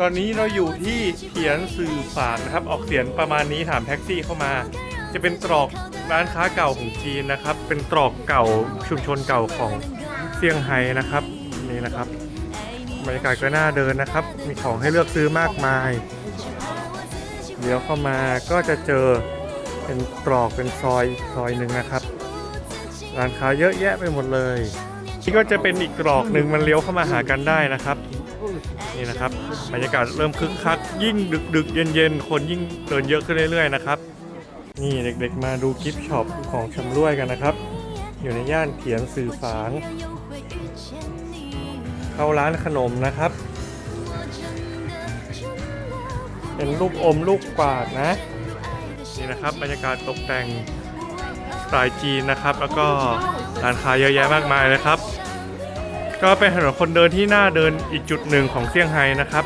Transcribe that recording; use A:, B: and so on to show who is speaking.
A: ตอนนี้เราอยู่ที่เขียนสื่อฝานนะครับ ออกเสียงประมาณนี้ถามแท็กซี่เข้ามา จะเป็นตรอกร้านค้าเก่าของจีนนะครับ เป็นตรอกเก่าชุมชนเก่าของเซี่ยงไฮ้นะครับนี่นะครับบรรยากาศก็น่าเดินนะครับ มีของให้เลือกซื้อมากมายเดี๋ยวเข้ามาก็จะเจอเป็นตรอกเป็นซอยอีกซอยหนึ่งนะครับร้านค้าเยอะแยะไปหมดเลยนี่ก็จะเป็นอีกตรอกหนึ่งมันเลี้ยวเข้ามาหากันได้นะครับ นี่นะครับบรรยากาศเริ่มคึกคักยิ่งดึกดึกเย็นเย็นคนยิ่งเดินเยอะขึ้นเรื่อยๆนะครับนี่เด็กๆมาดูกิฟต์ช็อปของชำร่วยกันนะครับ อยู่ในย่านเขียนสื่อฝางเข้าร้านขนมนะครับ เป็นลูกอมลูกกวาดนะ นี่นะครับบรรยากาศตกแต่งสไตล์จีนนะครับ แล้วก็ร้านค้าเยอะแยะมากมายเลยครับ ก็เป็นถนนคนเดินที่น่าเดินอีกจุดหนึ่งของเซี่ยงไฮ้นะครับ